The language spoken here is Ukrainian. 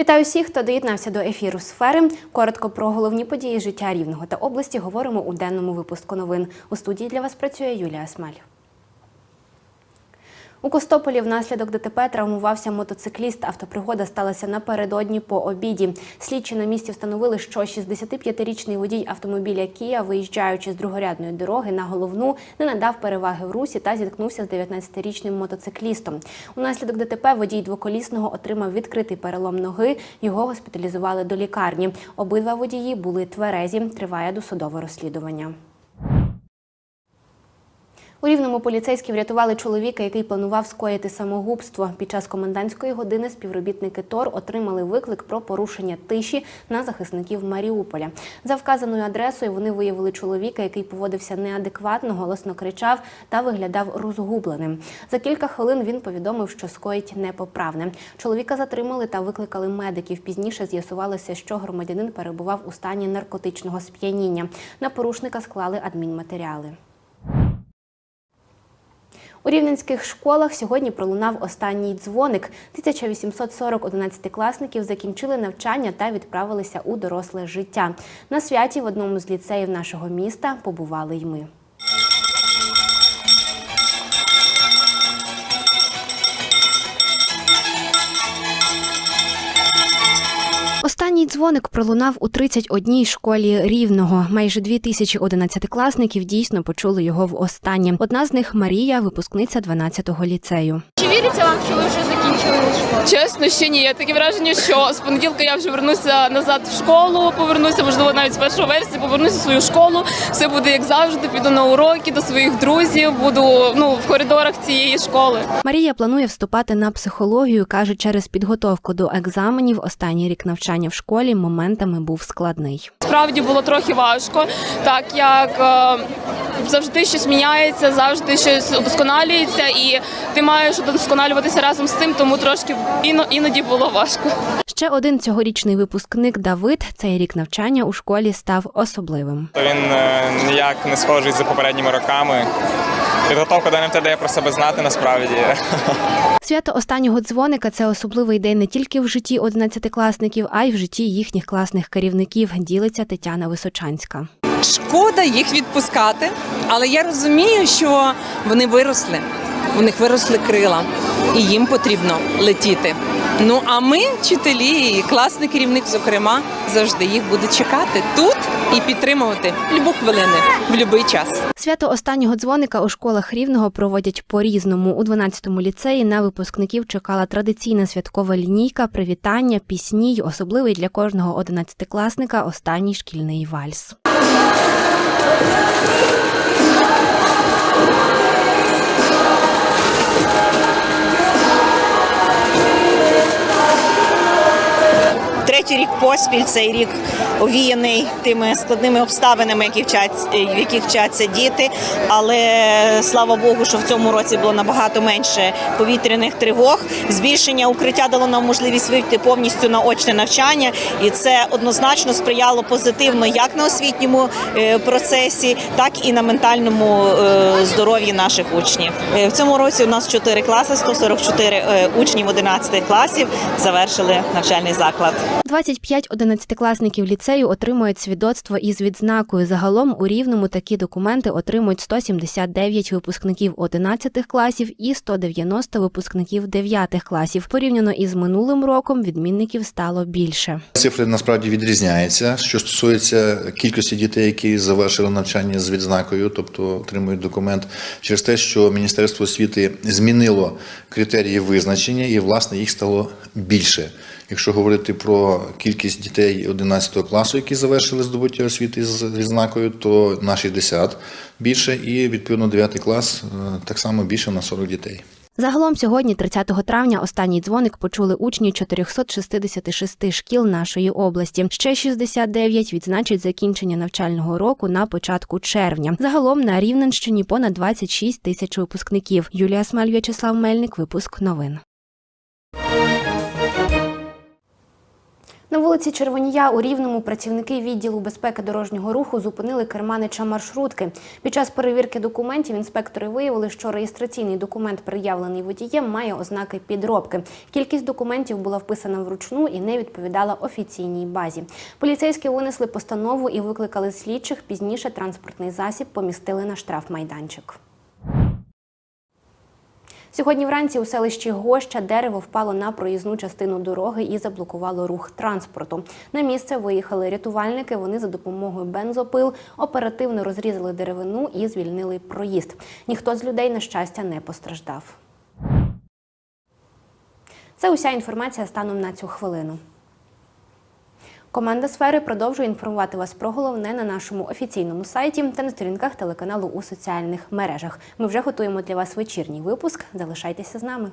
Вітаю всіх, хто доєднався до ефіру сфери. Коротко про головні події життя рівного та області говоримо у денному випуску новин. У студії для вас працює Юлія Смаль. У Костополі внаслідок ДТП травмувався мотоцикліст. Автопригода сталася напередодні по обіді. Слідчі на місці встановили, що 65-річний водій автомобіля Кія, виїжджаючи з другорядної дороги на головну, не надав переваги в русі та зіткнувся з 19-річним мотоциклістом. Унаслідок ДТП водій двоколісного отримав відкритий перелом ноги. Його госпіталізували до лікарні. Обидва водії були тверезі. Триває досудове розслідування. У рівному поліцейські врятували чоловіка, який планував скоїти самогубство. Під час комендантської години співробітники ТОР отримали виклик про порушення тиші на захисників Маріуполя. За вказаною адресою вони виявили чоловіка, який поводився неадекватно, голосно кричав та виглядав розгубленим. За кілька хвилин він повідомив, що скоїть непоправне. Чоловіка затримали та викликали медиків. Пізніше з'ясувалося, що громадянин перебував у стані наркотичного сп'яніння. На порушника склали адмінматеріали. У рівненських школах сьогодні пролунав останній дзвоник. 1840 одинадцятикласників закінчили навчання та відправилися у доросле життя. На святі в одному з ліцеїв нашого міста побували й ми. Дзвоник пролунав у 31-й школі рівного. Майже дві тисячі одинадцятикласників дійсно почули його в останнє. Одна з них Марія, випускниця 12-го ліцею. Чи віриться вам, що ви вже закінчили школу? Чесно, ще ні. Я таке враження, що з понеділка я вже вернуся назад в школу, повернуся, можливо, навіть з першого вересня, повернуся в свою школу. Все буде як завжди. Піду на уроки до своїх друзів, буду ну в коридорах цієї школи. Марія планує вступати на психологію. каже, через підготовку до екзаменів останній рік навчання в школі моментами був складний. Справді було трохи важко, так як е, завжди щось міняється, завжди щось удосконалюється, і ти маєш удосконалюватися разом з цим, тому трошки іно- іноді було важко. Ще один цьогорічний випускник Давид. Цей рік навчання у школі став особливим. Він е, ніяк не схожий за попередніми роками. Підготовка до НМТ дає про себе знати насправді. Свято останнього дзвоника це особливий день не тільки в житті одинадцятикласників, а й в житті їхніх класних керівників. Ділиться Тетяна Височанська. Шкода їх відпускати, але я розумію, що вони виросли. У них виросли крила, і їм потрібно летіти. Ну а ми, вчителі, і класний керівник, зокрема, завжди їх буде чекати тут і підтримувати в будь-яку хвилину, в будь-який час. Свято останнього дзвоника у школах рівного проводять по-різному. У 12-му ліцеї на випускників чекала традиційна святкова лінійка, привітання, пісні й особливий для кожного одинадцятикласника останній шкільний вальс. Третій рік поспіль цей рік овіяний тими складними обставинами, які вчать, в яких вчаться діти. Але слава Богу, що в цьому році було набагато менше повітряних тривог. Збільшення укриття дало нам можливість вийти повністю на очне навчання, і це однозначно сприяло позитивно як на освітньому е, процесі, так і на ментальному е, здоров'ї наших учнів. Е, В цьому році у нас 4 класи, 144 е, учнів 11 класів завершили навчальний заклад. 25 одинадцятикласників ліцею отримують свідоцтво із відзнакою. Загалом у рівному такі документи отримують 179 випускників 11 класів і 190 випускників 9 класів. Порівняно із минулим роком відмінників стало більше. Цифри насправді відрізняються. Що стосується кількості дітей, які завершили навчання з відзнакою, тобто отримують документ, через те, що Міністерство освіти змінило критерії визначення, і власне їх стало більше. Якщо говорити про кількість дітей 11 класу, які завершили здобуття освіти з відзнакою, то на 60 більше, і відповідно 9 клас е, так само більше на 40 дітей. Загалом сьогодні, 30 травня, останній дзвоник почули учні 466 шкіл нашої області. Ще 69 відзначать закінчення навчального року на початку червня. Загалом на Рівненщині понад 26 тисяч випускників. Юлія Смаль, В'ячеслав Мельник. Випуск новин. Вулиці Червонія у Рівному працівники відділу безпеки дорожнього руху зупинили керманича маршрутки. Під час перевірки документів інспектори виявили, що реєстраційний документ, приявлений водієм, має ознаки підробки. Кількість документів була вписана вручну і не відповідала офіційній базі. Поліцейські винесли постанову і викликали слідчих. Пізніше транспортний засіб помістили на штрафмайданчик. Сьогодні вранці у селищі Гоща дерево впало на проїзну частину дороги і заблокувало рух транспорту. На місце виїхали рятувальники. Вони за допомогою бензопил оперативно розрізали деревину і звільнили проїзд. Ніхто з людей, на щастя, не постраждав. Це уся інформація станом на цю хвилину. Команда сфери продовжує інформувати вас про головне на нашому офіційному сайті та на сторінках телеканалу у соціальних мережах. Ми вже готуємо для вас вечірній випуск. Залишайтеся з нами.